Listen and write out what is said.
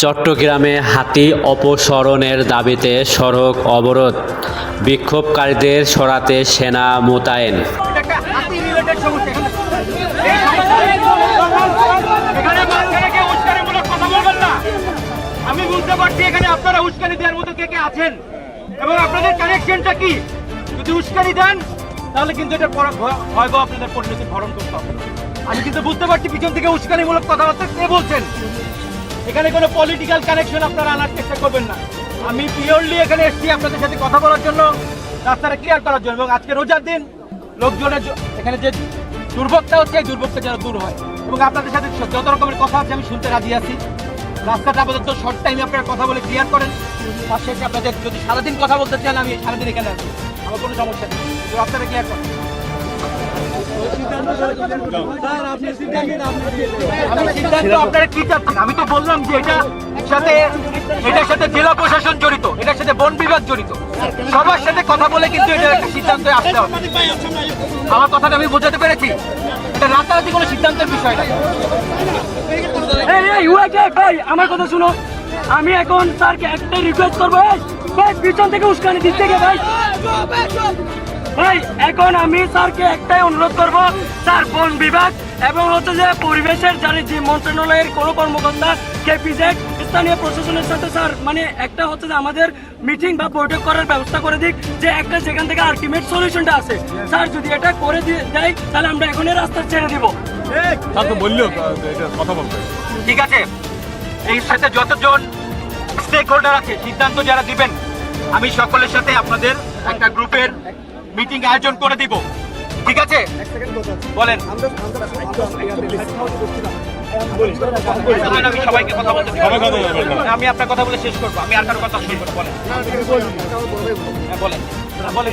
চট্টগ্রামে হাতি অপসরণের দাবিতে সড়ক অবরোধ। বিক্ষোভকারীদের সরাতে সেনা মোতায়েন। আমি বুঝতে পারছি, এখানে আপনারা উস্কানি দেওয়ার মতো কে কে আছেন? এবং আপনাদের কানেকশনটা কি? যদি উস্কানি দেন, তাহলে কিন্তু এটা ভয়াবহ আপনাদের পরিণতি ভরণ করতে হবে। আমি কিন্তু বুঝতে পারছি পিছন থেকে উস্কানিমূলক কথাবার্তা কে বলছেন? এখানে কোনো পলিটিক্যাল কানেকশন আপনারা আনার চেষ্টা করবেন না। আমি পিওরলি এখানে এসেছি আপনাদের সাথে কথা বলার জন্য, রাস্তাটা ক্লিয়ার করার জন্য। এবং আজকে রোজার দিন, লোকজনের এখানে যে দুর্ভোগটা হচ্ছে, এই দুর্ভোগটা যেন দূর হয়। এবং আপনাদের সাথে যত রকমের কথা আছে, আমি শুনতে রাজি আছি। রাস্তাটা আপাতত শর্ট টাইমে আপনারা কথা বলে ক্লিয়ার করেন। তার শেষে আপনাদের যদি সারাদিন কথা বলতে চান, আমি সারাদিন এখানে আসব আমার কোনো সমস্যা নেই। রাস্তাটা ক্লিয়ার করেন। আমি তো বললাম যে এটা সাথে, এটার সাথে জেলা প্রশাসন জড়িত, এটার সাথে বন বিভাগ জড়িত। সবার সাথে কথা বলে কিন্তু এটা একটা সিদ্ধান্তে আসতে হবে। আমার কথাটা আমি বোঝাতে পেরেছি। এটা রাতারাতি কোনো সিদ্ধান্তের বিষয় না। ভাই, আমার কথা শুনো। আমি এখন স্যারকে একটাই রিকোয়েস্ট করব পিছন থেকে উস্কানি দিচ্ছে ভাই। ভাই এখন আমি স্যারকে একটাই অনুরোধ করব স্যার বন বিভাগ এবং হচ্ছে যে পরিবেশের জানি যে মন্ত্রণালয়ের কোনো কর্মকর্তা কেপিজেড স্থানীয় প্রশাসনের সাথে স্যার মানে একটা হচ্ছে যে আমাদের মিটিং বা বৈঠক করার ব্যবস্থা করে দিক যে একটা যেখান থেকে আলটিমেট সলিউশনটা আছে। স্যার যদি এটা করে দিয়ে দেয় তাহলে আমরা এখনই রাস্তা ছেড়ে দিব। স্যার তো বলল কথা বলতে। ঠিক আছে। এই সাথে যতজন স্টেক হোল্ডার আছে সিদ্ধান্ত যারা দিবেন আমি সকলের সাথে আপনাদের একটা গ্রুপের মিটিং আয়োজন করে দিব ঠিক আছে বলেন আমি সবাইকে কথা বলতে সবাই কথা বলবেন না। আমি আপনার কথা বলে শেষ করব আমি আর কারও কথা শুনব বলেন হ্যাঁ, বলেন হ্যাঁ, বলেন